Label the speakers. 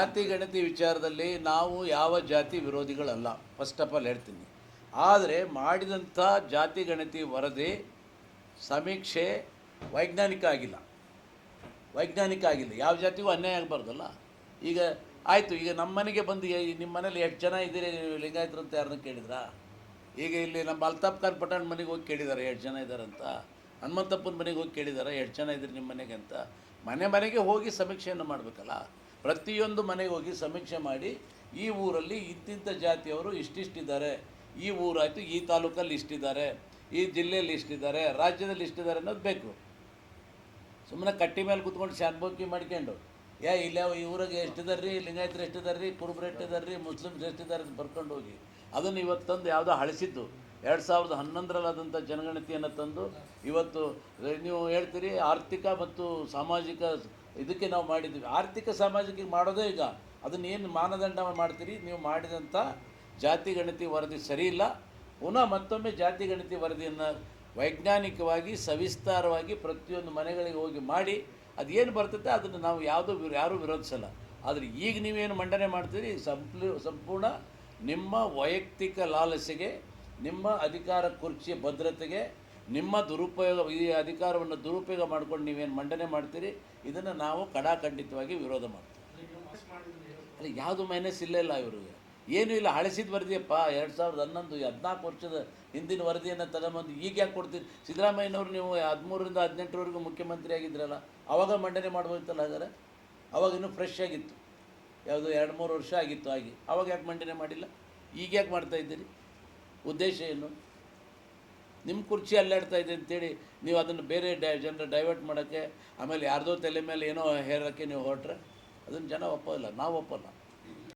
Speaker 1: ಜಾತಿ ಗಣತಿ ವಿಚಾರದಲ್ಲಿ ನಾವು ಯಾವ ಜಾತಿ ವಿರೋಧಿಗಳಲ್ಲ. ಫಸ್ಟ್ ಆಫ್ ಆಲ್ ಹೇಳ್ತೀನಿ. ಆದರೆ ಮಾಡಿದಂಥ ಜಾತಿ ಗಣತಿ ವರದಿ ಸಮೀಕ್ಷೆ ವೈಜ್ಞಾನಿಕ ಆಗಿಲ್ಲ. ವೈಜ್ಞಾನಿಕ ಆಗಿಲ್ಲ. ಯಾವ ಜಾತಿಗೂ ಅನ್ಯಾಯ ಆಗಬಾರ್ದಲ್ಲ. ಈಗ ಆಯಿತು, ಈಗ ನಮ್ಮ ಮನೆಗೆ ಬಂದು ನಿಮ್ಮ ಮನೇಲಿ ಎಷ್ಟು ಜನ ಇದ್ದೀರಿ ಲಿಂಗಾಯತರು ಅಂತ ಯಾರನ್ನ ಕೇಳಿದ್ರಾ? ಈಗ ಇಲ್ಲಿ ನಮ್ಮ ಅಲ್ತಾಫ್ ಖಾನ್ ಮನೆಗೆ ಹೋಗಿ ಕೇಳಿದ್ದಾರೆ, ಎಷ್ಟು ಜನ ಇದ್ದಾರಂತ ಹನುಮಂತಪ್ಪನ ಮನೆಗೆ ಹೋಗಿ ಕೇಳಿದ್ದಾರೆ, ಎಷ್ಟು ಜನ ಇದ್ದೀರಿ ನಿಮ್ಮ ಮನೆಗೆ ಅಂತ. ಮನೆ ಮನೆಗೆ ಹೋಗಿ ಸಮೀಕ್ಷೆಯನ್ನು ಮಾಡಬೇಕಲ್ಲ. ಪ್ರತಿಯೊಂದು ಮನೆಗೆ ಹೋಗಿ ಸಮೀಕ್ಷೆ ಮಾಡಿ ಈ ಊರಲ್ಲಿ ಇಂತಿಂಥ ಜಾತಿಯವರು ಇಷ್ಟಿಷ್ಟಿದ್ದಾರೆ. ಈ ಊರಾಯಿತು ಈ ತಾಲೂಕಲ್ಲಿ ಇಷ್ಟಿದ್ದಾರೆ. ಈ ಜಿಲ್ಲೆಯಲ್ಲಿ ಇಷ್ಟಿದ್ದಾರೆ. ರಾಜ್ಯದಲ್ಲಿ ಇಷ್ಟಿದ್ದಾರೆ ಅನ್ನೋದು ಬೇಕು. ಸುಮ್ಮನೆ ಕಟ್ಟಿ ಮೇಲೆ ಕುತ್ಕೊಂಡು ಶಾನ್ಬೋಕಿ ಮಾಡ್ಕೊಂಡು ಯಾ ಇಲ್ಲ ಈ ಊರಿಗೆ ಎಷ್ಟಿದಾರೆ ರೀ ಲಿಂಗಾಯತರು ಎಷ್ಟಿದಾರೆ ರೀ ಕುರುಬ್ರು ಎಷ್ಟಿದಾರೆ ರೀ ಮುಸ್ಲಿಮ್ಸ್ ಎಷ್ಟಿದ್ದಾರೆ? ಅಂತ ಬರ್ಕೊಂಡು ಹೋಗಿ. ಅದನ್ನು ಇವತ್ತು ತಂದು ಯಾವುದೋ ಹಳಿಸಿದ್ದು ಎರಡು ಸಾವಿರದ ಹನ್ನೊಂದರಲ್ಲಾದಂಥ ಜನಗಣತಿಯನ್ನು ತಂದು ಇವತ್ತು ನೀವು ಹೇಳ್ತೀರಿ ಆರ್ಥಿಕ ಮತ್ತು ಸಾಮಾಜಿಕ ಇದಕ್ಕೆ ನಾವು ಮಾಡಿದ್ದೀವಿ. ಆರ್ಥಿಕ ಸಾಮಾಜಿಕ ಮಾಡೋದೇ ಈಗ. ಅದನ್ನ ಏನು ಮಾನದಂಡ ಮಾಡ್ತೀರಿ? ನೀವು ಮಾಡಿದಂಥ ಜಾತಿ ಗಣತಿ ವರದಿ ಸರಿಯಿಲ್ಲ ಪುನಃ ಮತ್ತೊಮ್ಮೆ ಜಾತಿ ಗಣತಿ ವರದಿಯನ್ನು ವೈಜ್ಞಾನಿಕವಾಗಿ, ಸವಿಸ್ತಾರವಾಗಿ ಪ್ರತಿಯೊಂದು ಮನೆಗಳಿಗೆ ಹೋಗಿ ಮಾಡಿ, ಅದೇನು ಬರ್ತದೆ ಅದನ್ನು ನಾವು ಯಾವುದೂ ಯಾರೂ ವಿರೋಧಿಸಲ್ಲ. ಆದರೆ ಈಗ ನೀವೇನು ಮಂಡನೆ ಮಾಡ್ತೀರಿ? ಸಂಪ್ಲಿ, ಸಂಪೂರ್ಣ ನಿಮ್ಮ ವೈಯಕ್ತಿಕ ಲಾಲಸೆಗೆ ನಿಮ್ಮ ಅಧಿಕಾರ ಕುರ್ಚಿಯ ಭದ್ರತೆಗೆ, ನಿಮ್ಮ ದುರುಪಯೋಗ, ಈ ಅಧಿಕಾರವನ್ನು ದುರುಪಯೋಗ ಮಾಡ್ಕೊಂಡು ನೀವೇನು ಮಂಡನೆ ಮಾಡ್ತೀರಿ? ಇದನ್ನು ನಾವು ಕಡಾಖಂಡಿತವಾಗಿ ವಿರೋಧ ಮಾಡ್ತೀವಿ. ಅಲ್ಲ, ಯಾವುದು ಮೈನಸ್ ಇಲ್ಲ ಇಲ್ಲ ಇವರಿಗೆ. ಏನೂ ಇಲ್ಲ, ಹಳಸಿದ ವರದಿಯಪ್ಪ, ಎರಡು ಸಾವಿರದ ಹನ್ನೊಂದು, ಹದಿನಾಲ್ಕು ವರ್ಷದ ಹಿಂದಿನ ವರದಿಯನ್ನು ತಗೊಂಬಂದು ಈಗ ಯಾಕೆ ಕೊಡ್ತೀರಿ? ಸಿದ್ದರಾಮಯ್ಯನವರು ನೀವು ಹದಿಮೂರರಿಂದ ಹದಿನೆಂಟರವರೆಗೂ ಮುಖ್ಯಮಂತ್ರಿ ಆಗಿದ್ರಲ್ಲ, ಅವಾಗ ಮಂಡನೆ ಮಾಡ್ಬೋದಿತ್ತಲ್ಲ ಹಾಗಾದ್ರೆ? ಅವಾಗ ಇನ್ನೂ ಫ್ರೆಶ್ ಆಗಿತ್ತು. ಯಾವುದು ಎರಡು ಮೂರು ವರ್ಷ ಆಗಿತ್ತು ಆಗಿ ಅವಾಗ ಯಾಕೆ ಮಂಡನೆ ಮಾಡಿಲ್ಲ? ಈಗ ಯಾಕೆ ಮಾಡ್ತಾ ಇದ್ದೀರಿ? ಉದ್ದೇಶ ಏನು? ನಿಮ್ಮ ಕುರ್ಚಿ ಅಲ್ಲಾಡ್ತಾ ಇದೆ ಅಂತೇಳಿ ನೀವು ಅದನ್ನು ಬೇರೆ ಡೈ, ಜನರ ಡೈವರ್ಟ್ ಮಾಡೋಕ್ಕೆ, ಆಮೇಲೆ ಯಾರ್ದೋ ತಲೆ ಮೇಲೆ ಏನೋ ಹೇರೋಕ್ಕೆ ನೀವು ಹೊರಟ್ರೆ, ಅದನ್ನು ಜನ ಒಪ್ಪೋಲ್ಲ ನಾವು ಒಪ್ಪಲ್ಲ.